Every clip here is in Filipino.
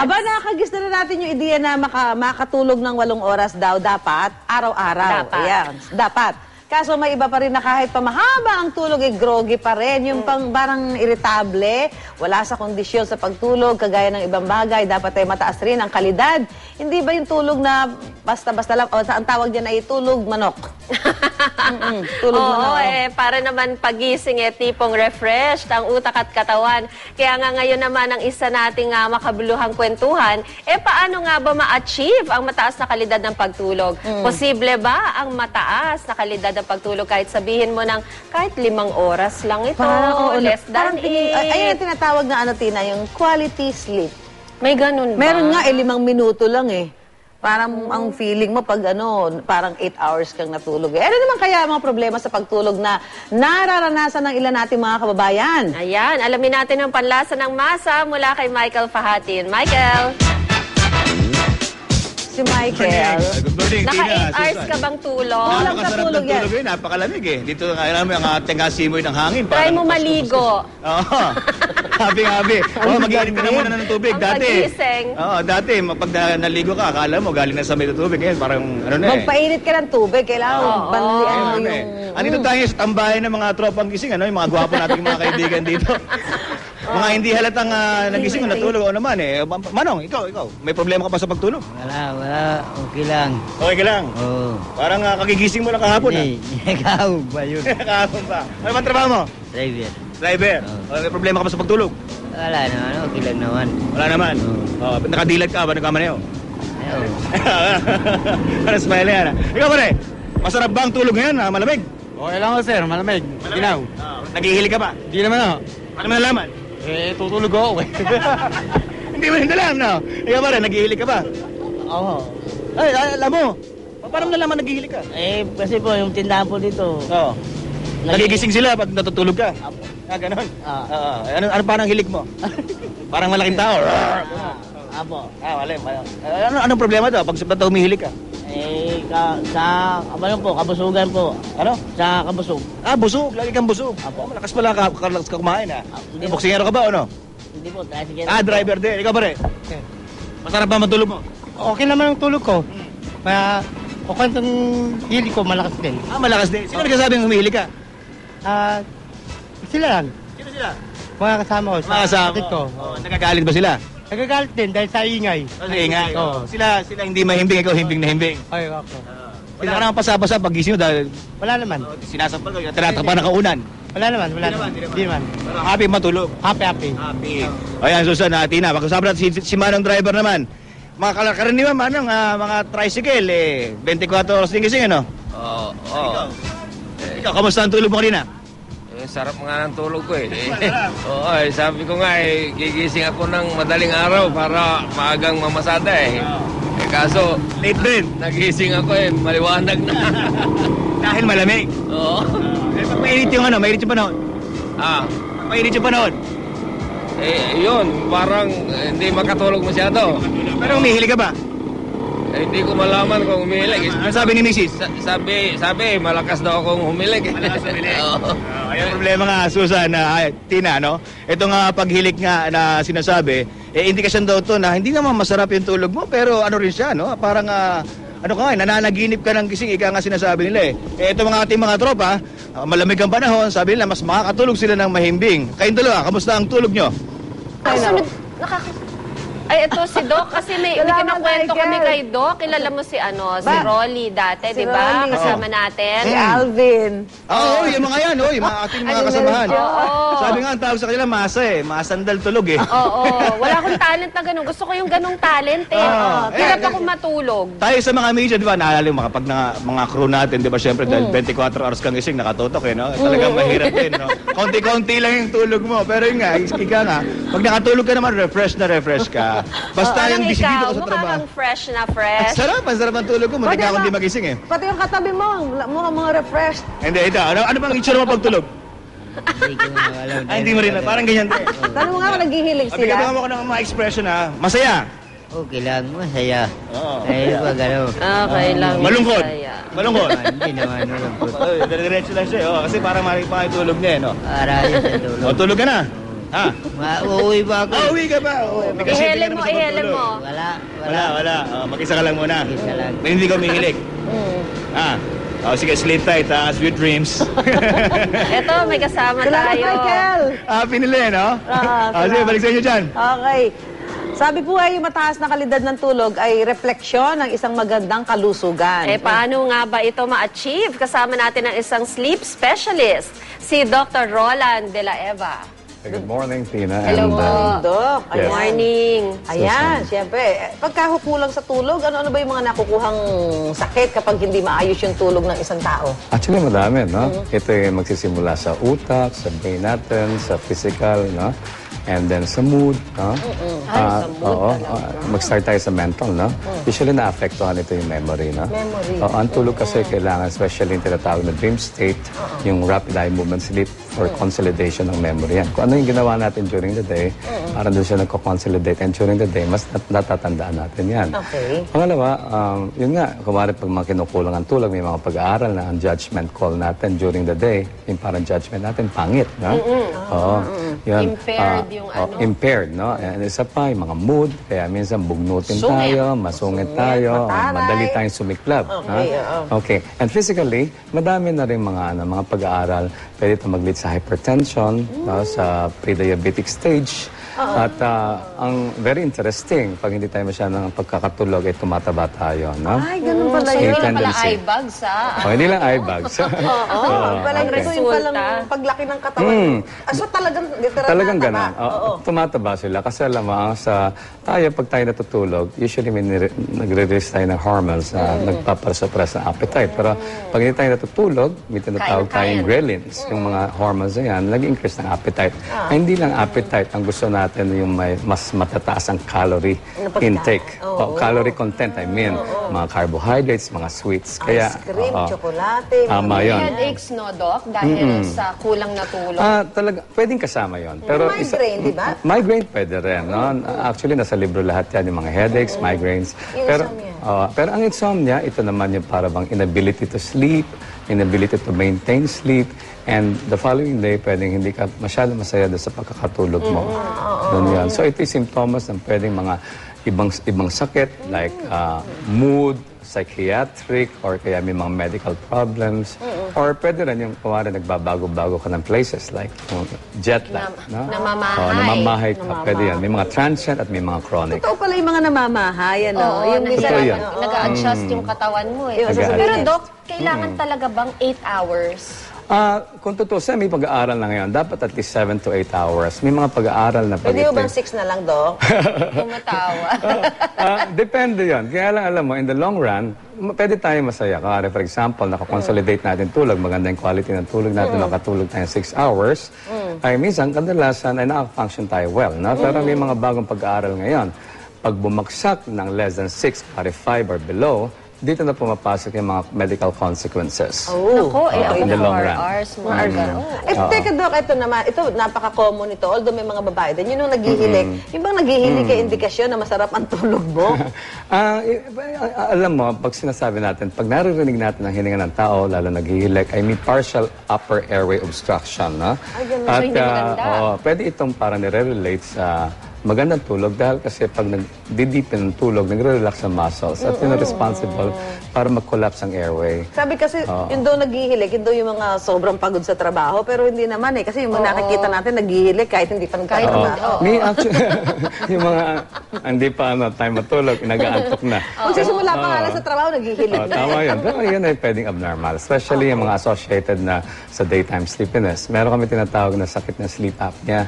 Aba, nakakagis na natin yung ideya na maka, makatulog ng walong oras daw dapat, araw-araw. Dapat. Ayan, dapat. Kaso may iba pa rin na kahit pa mahaba ang tulog, eh, groggy pa rin. Yung pang barang irritable, wala sa kondisyon sa pagtulog, kagaya ng ibang bagay, dapat ay mataas rin ang kalidad. Hindi ba yung tulog na basta-basta lang, o sa- ang tawag dyan ay tulog manok? Mm-mm, tulog Oo, manok. eh, para naman pagising eh, tipong refreshed ang utak at katawan. Kaya nga ngayon naman ang isa nating uh, makabuluhang kwentuhan, eh paano nga ba ma-achieve ang mataas na kalidad ng pagtulog? Mm. Posible ba ang mataas na kalidad ng pagtulog kahit sabihin mo ng kahit limang oras lang ito, oo, less parang than tingin- ay- Ayun eight? ang tinatawag na ano, Tina, yung quality sleep. May ganun ba? Meron nga, eh, limang minuto lang eh. Parang ang feeling mo pag ano, parang 8 hours kang natulog. Eh. Ano naman kaya ang mga problema sa pagtulog na nararanasan ng ilan nating mga kababayan? Ayan, alamin natin ang panlasa ng masa mula kay Michael Fahatin. Michael, Si Michael. Good morning, naka Tina, 8 hours ka bang tulog? Kulang sa Napakasarap tulog ng yan. tulog yun. Napakalamig eh. Dito nga namin ang ating simoy ng hangin. Try Parang mo maligo. Oo. Happy. Oo, mag-iinit ka na muna ng tubig. Ang Dati. pagising. Oo, dati, pag na, naligo ka, akala mo galing na sa may tubig. Ngayon, parang ano na eh. Magpainit ka ng tubig, kailangan Oo. banlian mo Ayun, yung... eh. Andito tayo sa tambayan ng mga tropang gising, ano, yung mga gwapo nating mga kaibigan dito. mga hindi halatang uh, nagising o natulog o naman eh. Ma- Manong, ikaw, ikaw, may problema ka ba sa pagtulog? Wala, wala. Okay lang. Okay ka lang. Oo. Parang uh, kagigising mo lang kahapon ah. Hindi, ikaw ba yun? kahapon pa. Ano ba trabaho mo? Driver. Driver. Oo. Oh, may problema ka ba sa pagtulog? Wala naman, okay lang naman. Wala naman. Oh, nakadilat ka ba nagkamaneo? Ayaw. Para smile yan. ah. Ikaw pare, masarap ba ang tulog ngayon? Ah, malamig? Okay lang ako, sir. Malamig. Ginaw. Ah, naghihilig ka ba? Di naman ako. Paano mo nalaman? Eh, tutulog ako. eh. Hindi mo rin alam, no? Ikaw pare, naghihilig ka ba? Oo. Ay, alam mo. Pa- Paano mo nalaman naghihilig ka? Eh, kasi po, yung tindahan po dito. Oo. Nagigising sila pag natutulog ka. Ah, ganon. Ah. Ah, ano, ano parang hilig mo? parang malaking tao. Ah, apo. Ah, wala. wala. Ah, Ano, anong problema to pag sa humihilig ka? Eh, ka, sa, ano po, kabusugan po. Ano? Sa kabusog. Ah, busog. Lagi kang busog. Apo. Malakas pala ka, ka, ka kumain, ah. Ah, hindi. Boksingero ka ba o no? Hindi po, tricycle. Ah, driver din. Ikaw pare. Masarap ba matulog mo? Okay naman ang tulog ko. Kaya, okay itong hili ko, malakas din. Ah, malakas din. Sino nagsasabing humihilig ka? Ah, sila lang. Sino sila? Mga kasama ko. Mga kasama. kapatid ko. Oh, nagagalit ba sila? Nagagalit din dahil sa ingay. Kasi ingay. Oo. Sila, sila hindi mahimbing, ikaw himbing na himbing. Ay, ako. Wala ka naman pasabasa pag gising mo dahil Wala naman. sinasampal ka, tinatakpan ng kaunan. Wala naman, wala Di naman, naman. di naman. Di naman. Pero happy matulog. Happy, happy. Happy. Ayan, Susan, uh, Tina, pag-usapan natin si, si Manong driver naman. Mga kal- karaniwan, Manong, ah, mga tricycle, eh, 24 oras din gising, ano? Oo. Ikaw, ikaw, kamusta ang tulog mo kanina? Sarap nga ng tulog ko eh. Oo, eh, sabi ko nga eh, gigising ako ng madaling araw para maagang mamasada eh. Eh kaso, Late din. nagising ako eh, maliwanag na. Dahil malamig. Oo. Eh, pag mainit yung ano, mainit yung panahon. Ah, Pag mainit yung panahon. eh, yun, parang hindi makatulog masyado. Pero humihilig ka ba? Eh, hindi ko malaman kung umilig. Eh, Ano sabi ni Mrs.? sa- sabi, sabi, malakas daw akong humilig. Malakas humilig. Oo. Uh, ayan ang problema nga, Susan, na ay, Tina, no? Ito nga paghilik nga na sinasabi, eh, indikasyon daw to na hindi naman masarap yung tulog mo, pero ano rin siya, no? Parang, ah, ano ka nga, eh, nananaginip ka ng gising, ika nga sinasabi nila eh. Eh, ito mga ating mga tropa, ah, malamig ang panahon, sabi nila, mas makakatulog sila ng mahimbing. Kayong dalawa, kamusta ang tulog nyo? Kasunod, nakaka... Ay, ito si Doc. Kasi may, may Salamat, kinakwento Michael. kami kay Doc. Kilala mo si ano, si Ba? Rolly dati, Si di ba? Rolly. Kasama natin. Si Alvin. Oo, yung mga yan, oh, yung mga ating mga Ano kasamahan. rin siya? Oo. Sabi nga, ang tawag sa kanila, masa eh, masandal tulog eh. Oo, wala akong talent na ganun. Gusto ko yung ganung talent eh. Ah. Hirap Eh, ako matulog. Tayo sa mga media, di ba, naalala mo, kapag na, mga crew natin, di ba, syempre, dahil 24 hours kang gising, nakatotok eh, no? Talagang mahirap din, no? Konti-konti lang yung tulog mo. Pero yun nga, ika nga, pag nakatulog ka naman, refresh na refresh ka. Basta Parang yung ikaw, ka sa mukha trabaho. kang fresh na Ang fresh. sarap, ang sarap ang tulog ko. Muntik ako hindi magising eh. Pati yung katabi mo, ang- mga refreshed. Hindi, ito, ano, ano bang itsura mo pag tulog? Hindi ko na alam. Ay, hindi mo rin, parang ganyan din. Tanong mo nga kung naghihilig sila. mo ko ng mga expression ha, masaya. Okay lang, masaya. Oo. Eh, pag ano. Okay lang. Malungkot. Malungkot. ah, Hindi naman, malungkot. Oh, dire-diretso lang siya. Oh, kasi parang makikipakitulog niya eh, no? Para yun sa O, tulog. tulog ka na. Ha? Ma- uuwi ba ako? Ah, uwi ka ba? Oo. May kasi Ihele mo, ihele mo. Wala, wala. Wala, wala. Oh, mag-isa ka lang muna. Isa lang. Hindi ka umihilig. Ah. Oh, sige, sleep tight ha. Sweet dreams. Eto, may kasama Salamat, tayo. Michael! ah, pinili, no? Ah, Ah, sige, balik sa inyo dyan. Okay. Sabi po ay yung mataas na kalidad ng tulog ay refleksyon ng isang magandang kalusugan. Eh, paano nga ba ito ma-achieve? Kasama natin ang isang sleep specialist, si Dr. Roland De La Eva. Good morning, Tina. Hello and, uh, Dok, Yes. ayan. Morning. Ayan, siyempre. eh, Pagka kulang sa tulog, ano-ano ba yung mga nakukuhang sakit kapag hindi maayos yung tulog ng isang tao? actually, madami, no? Ito ay magsisimula sa utak, sa brain natin, sa physical, no? And then sa mood, no? Ah, oo, ah, mag-start tayo sa mental, no? Usually, naapektuhan ito yung memory, no? Memory. Oo, ang tulog kasi kailangan, especially yung tinatawag na dream state, yung rapid eye movement sleep for consolidation ng memory yan. Kung ano yung ginawa natin during the day, parang doon siya nagko-consolidate. And during the day, mas nat- natatandaan natin yan. Okay. Pangalawa, um, yun nga, kumari pag mga kinukulang ang tulog, may mga pag-aaral na ang judgment call natin during the day, yung parang judgment natin, pangit, no? Oo. Yun, Impaired ah, yung oh, ano. Impaired, no? And isa pa, yung mga mood, kaya minsan bugnutin Sungit. tayo, masungit tayo, mataray. madali tayong sumiklab. Okay, oo. Okay. And physically, madami na rin mga, ano, mga pag-aaral, pwede ito mag-lead sa hypertension, no? sa pre-diabetic stage, At ah, ang very interesting, pag hindi tayo masyadong pagkakatulog, ay tumataba tayo, no? Ay, ganun pala So, yun. yun lang pala eye bags, ha? Oh, hindi lang eye bags. Oo, oh, palang okay. yung palang Resulta. paglaki ng katawan. Mm. Ah, so talagang literal Talagang ganun. Oo, Tumataba sila. Kasi alam mo, ang sa tayo, pag tayo natutulog, usually may nagre-release tayo ng hormones na nagpapasuppress ng appetite. Pero pag hindi tayo natutulog, may tinatawag tayong grelins. Yung mga hormones na yan, nag-increase ng appetite. Ay, hindi lang appetite. Ang gusto natin yung may mas matataas ang calorie Ano pagkain? intake. O, calorie content, I mean. Mga carbohydrates, mga sweets. Kaya, Ice cream, oo. tsokolate. Tama mga- yun. Headaches, no, Doc? Dahil sa kulang na tulog. Ah, talaga, pwedeng kasama yon. Pero Migraine, di ba? Migraine pwede rin. No? Actually, nasa libro lahat yan, yung mga headaches, migraines. Yung Pero, ah, pero ang insomnia, ito naman yung para bang inability to sleep, inability to maintain sleep, and the following day, pwedeng hindi ka masyado masaya doon sa pagkakatulog mo. Doon yan. So, ito yung symptoms ng pwedeng mga ibang ibang sakit like ah, mood, psychiatric, or kaya may mga medical problems. Or pwede rin yung kumari nagbabago-bago ka ng places like yung jet lag. Nam- no? namamahay. Oh, namamahay ka. Pwede yan. May mga transient at may mga chronic. Totoo pala yung mga namamahay, ano? Oo, yung minsan, Totoo yan. nag- nag-a-adjust yung katawan mo eh. Pero niya. Doc, kailangan talaga bang 8 hours? Ah, kung tutusin, may pag-aaral na ngayon. Dapat at least 7 to 8 hours. May mga pag-aaral na pag Pwede ito- bang six na lang, Dok? Tumatawa. Ah, depende yon. Kaya lang alam mo, in the long run, ma- pwede tayo masaya. Kaya for example, nakakonsolidate natin tulog, maganda yung quality ng tulog natin, makatulog tayo 6 hours, ay minsan, kadalasan ay nakafunction tayo well. No? Pero may mga bagong pag-aaral ngayon. Pag bumagsak ng less than 6, pari 5 or below, dito na pumapasok yung mga medical consequences. Nako, eh, Oo, ako in the long 4 run. hours, mga ganun. Eh, teka, Dok, ito naman, ito, napaka-common ito. Although may mga babae din, yun yung naghihilik. Yung bang naghihilik kay indikasyon na masarap ang tulog mo? Ah, ah, alam mo, pag sinasabi natin, pag naririnig natin ang hininga ng tao, lalo naghihilik, ay may partial upper airway obstruction. No? Ay, ganun. At So, hindi ah, maganda. oo, pwede itong parang nire-relate sa magandang tulog dahil kasi pag nagdidipin ng tulog, nagre-relax ang muscles at yun ang responsible para mag-collapse ang airway. Sabi kasi, yun daw naghihilik, yun daw yung mga sobrang pagod sa trabaho, pero hindi naman eh. Kasi yung mga nakikita natin, naghihilik kahit hindi pa oo. May actually, yung mga hindi pa ano, time matulog, nag-aantok na. Magsisimula pa nga lang sa trabaho, naghihilik Oh, na. tama yun. Pero yun ay pwedeng abnormal. Especially yung mga associated na sa daytime sleepiness. Meron kami tinatawag na sakit na sleep apnea.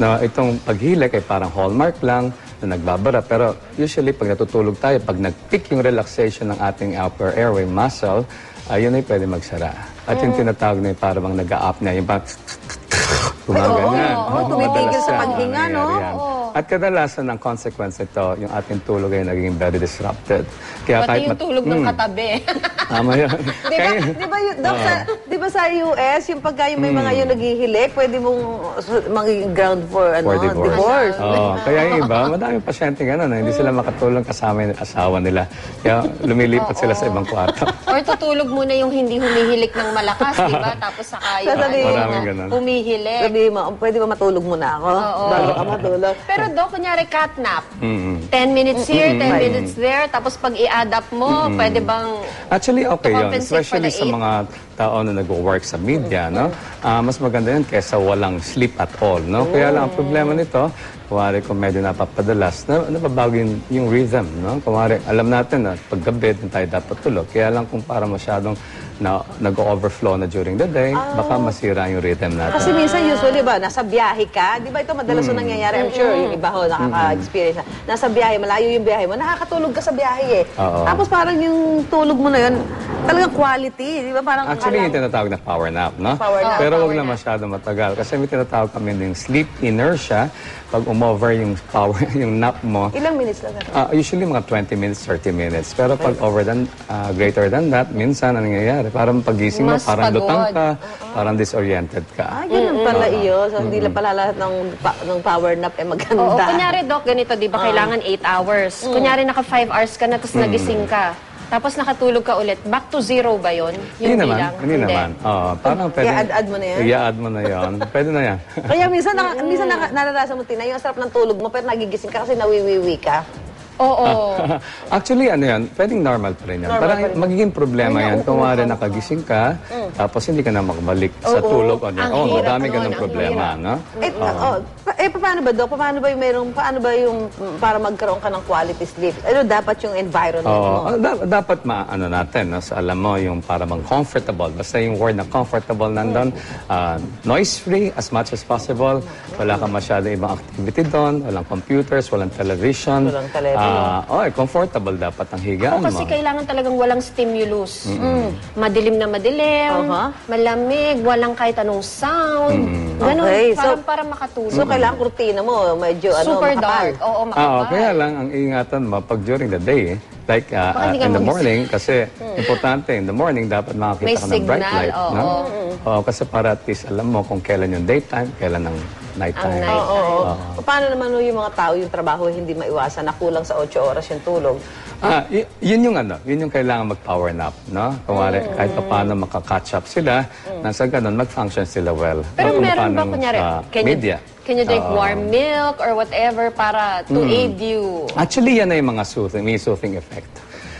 No, itong paghilik ay parang hallmark lang na nagbabara. Pero usually pag natutulog tayo, pag nag-peak yung relaxation ng ating upper airway muscle, ayun ay pwede magsara. At yung tinatawag na yung parang nag-a-apnea, yung parang gumaganyan. Oo, tumitigil sa paghinga, no? At kadalasan ang consequence nito, yung ating tulog ay naging very disrupted. Kaya Pati yung tulog ng Mm, katabi. Tama yun. Di ba, Kaya- di ba, yun- Doc, sa, di ba sa US, yung pagka yung may mga yung naghihilik, pwede mong uh, magiging ground for, ano, for divorce. divorce. Oo, kaya yung iba, madaming pasyente gano'n, na hindi sila makatulong kasama yung asawa nila. Kaya lumilipat sila sa ibang kwarto. Or tutulog muna yung hindi humihilik ng malakas, di ba? Tapos saka yung Sasabihin ano, Maraming ganun. humihilik. Sabi mo, pwede ba matulog muna ako? Bago ka matulog. Pero Dok, kunyari catnap. Mm-mm. 10 minutes here, 10 minutes there. Tapos pag i-add up mo, pwede bang... Actually, okay yun. compensate for Especially the sa eight. mga tao na nag-work sa media, no? Ah, mas maganda yun kaysa walang sleep at all, no? Kaya lang, ang problema nito, kumari kung medyo napapadalas, na, nababago yung, yung rhythm, no? Kumari, alam natin na paggabi din tayo dapat tulog. Kaya lang kung para masyadong na, nag-overflow na during the day, baka masira yung rhythm natin. Kasi minsan usually ba, nasa biyahe ka, di ba ito madalas Mm. na nangyayari, I'm sure, yung iba ho, nakaka-experience na. Nasa biyahe, malayo yung biyahe mo, nakakatulog ka sa biyahe eh. Oo. Tapos parang yung tulog mo na yun, talagang quality, di ba? Parang Actually, yung tinatawag na power nap, no? Power nap. Pero wag nap. masyado matagal. Kasi may tinatawag kami ng sleep inertia. Pag umover yung power, yung nap mo, ilang minutes lang. Ah, usually mga 20 minutes, 30 minutes. Pero pag over than, ah, greater than that, minsan ang nangyayari, parang pagising mo, Mas parang pagod. lutang ka, parang disoriented ka. Ah, ganun pala iyo. So, hindi lang pala lahat ng, pa- ng power nap eh maganda. Oo, kunyari, Doc, ganito, di ba, kailangan 8 hours. Kunyari, naka 5 hours ka na, tapos nagising ka. Tapos nakatulog ka ulit. Back to zero ba yon? Hindi naman, hindi naman. Oo, parang pwede. I-add-add mo na yan? I-add mo na yan. Pwede na yan. Kaya minsan, naka, minsan naka, naranasan mo, Tina, yung sarap ng tulog mo, pero nagigising ka kasi nawiwiwi ka. Oo. Actually, ano yan, pwedeng normal pa rin yan. Parang magiging problema yan kung wari nakagising ka, tapos hindi ka na makabalik sa tulog on your Ang own. hirap Madami nun, ganun ang problema, no? Eh, oh, pa- eh, paano ba, Doc? Paano ba yung merong, paano ba yung, mm, para magkaroon ka ng quality sleep? Ano dapat yung environment Oo, mo? ah, da- dapat maano natin, no? So, alam mo yung para bang comfortable. Basta yung word na comfortable nandun, ah, noise-free as much as possible. Wala kang masyadong ibang activity doon. Walang computers, walang television. Walang television. Ah, oh, eh, comfortable dapat ang higaan Oo, kasi mo. kailangan talagang walang stimulus. Mm. Madilim na madilim, Aha. malamig, walang kahit anong sound. Ganun, Okay, so- parang para makatulog. So, kailangan kurtina mo, medyo ano, Super makapal. dark. Oo, Ah, makapal. oh, kaya lang ang ingatan mo pag during the day, like Baka hindi ka in the morning, kasi importante in the morning dapat makakita May ka ng bright signal, light. oo. No? Oo, kasi para at least alam mo kung kailan yung daytime, kailan ang nighttime. Ang night. Oo. oo. Paano naman ho yung mga tao, yung trabaho, hindi maiwasan na kulang sa 8 oras yung tulog? Ah, y- yun yung ano, yun yung kailangan mag-power nap, no? Mm. kahit pa paano makaka-catch up sila, nasa ganun, mag-function sila well. Pero No, kung meron ba, paano kunyari, sa can you, media. can you drink Oo. warm milk or whatever para to aid you? Actually, yan ay mga soothing, may soothing effect.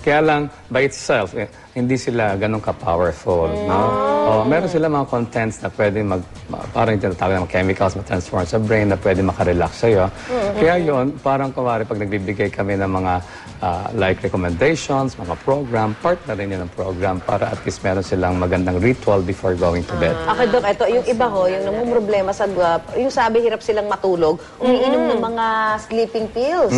Kaya lang, by itself, eh, hindi sila ganun ka-powerful. No? Oh, meron sila mga contents na pwede mag, ma- parang tinatawag ng chemicals ma-transform sa brain na pwede makarelax sa'yo. Kaya yun, parang kumari pag nagbibigay kami ng mga ah, like recommendations, mga program, part na rin yun ng program para at least meron silang magandang ritual before going to bed. Okay, Dok, ito, yung iba ho, yung namumroblema sa, uh, yung sabi hirap silang matulog, umiinom ng mga sleeping pills.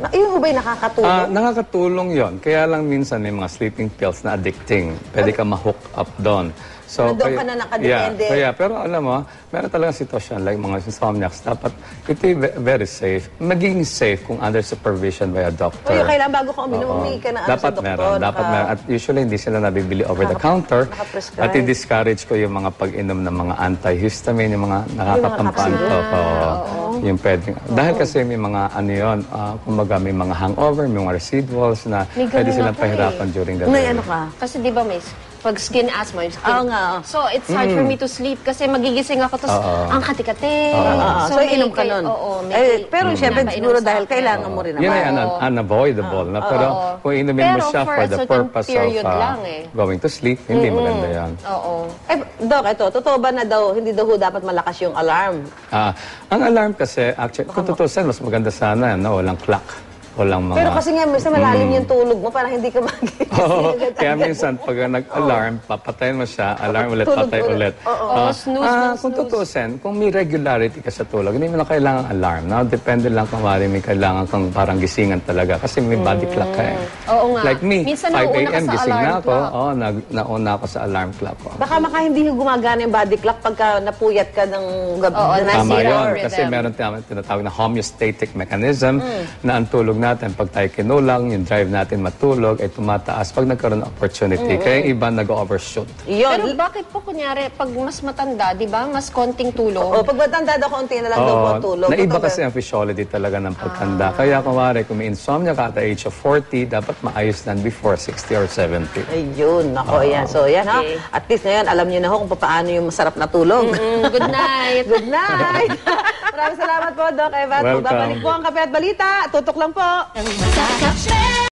Na, yun ho ba'y nakakatulog? Ah, nakakatulong yon. Kaya lang minsan may mga sleeping pills na addicting. Pwede ka ma-hook up doon. So, Nandun ka na nakadepende. Yeah, kaya, pero alam mo, meron talagang sitwasyon like mga insomniacs. Dapat ito ve- very safe. Magiging safe kung under supervision by a doctor. yung kailangan bago ka uminom, Oo. umihi ka na dapat sa doktor. meron, dapat naka- meron. At usually, hindi sila nabibili over the counter. At i-discourage ko yung mga pag-inom ng mga antihistamine, yung mga nakakapampanto. Oo. Yung pwedeng. Dahil kasi may mga ano yun, ah, kumbaga may mga hangover, may mga residuals na May pwede silang eh. pahirapan during the May day. ano ka? Kasi di ba may pag skin asthma, yung skin. Oo nga, oo. So, it's hard for me to sleep kasi magigising ako, tapos ang kati-kati. Ah, so, may inom ka kay- nun. Oo, may eh, kay- pero syempre, pinapainom siguro sa dahil akin. kailangan mo rin Yun naman. ay un- unavoidable. Na, pero kung inumin mo Pero siya for for a the certain purpose of period ah, lang eh. going to sleep, hindi maganda yan. Oo. Eh, Dok, ito, totoo ba na daw, hindi daw ho dapat malakas yung alarm? Ah, ang alarm kasi, actually, kung tutusin, mas maganda sana, no? walang clock. Ko lang mga... Pero kasi nga, minsan malalim yung tulog mo, parang hindi ka magising. Oo, agad- kaya minsan pag nag-alarm, papatayin mo siya, alarm ulit, Tulog patay ulit. ulit. Oo. Oo, snooze Ah, ng kung snooze. tutusin, kung may regularity ka sa tulog, hindi mo na kailangan alarm. No? Depende lang kung mali may kailangan kang parang gisingan talaga kasi may body clock ka eh. Oo nga. Like me, Minsan 5 nauuna ka a.m. sa gising alarm na ako. clock. Oo, nag, nauna ako sa alarm clock ko. Baka maka hindi gumagana yung body clock pagka napuyat ka ng gabi. Oo, na Tama Nasira yun. ang rhythm. Kasi meron tama- tinatawag na homeostatic mechanism na ang tulog natin, pag tayo kinulang, yung drive natin matulog ay tumataas pag nagkaroon ng opportunity. Kaya yung iba nag-overshoot. Yun. Pero bakit po kunyari, pag mas matanda, di ba, mas konting tulog? O, pag matanda daw, konti na lang daw po ang tulog. naiba Totoo kasi ang physiology talaga ng pagtanda. Kaya kumari, kung may insomnia ka at the age of 40, dapat maayos na before 60 or 70. Ayun, nako, yan. So, yan ha. Okay. At least ngayon, alam niyo na ho kung paano yung masarap na tulog. Mm, good night. Good night! Maraming salamat po, Doc Evat. Welcome. Babalik po ang kape at balita. Tutok lang po. and we must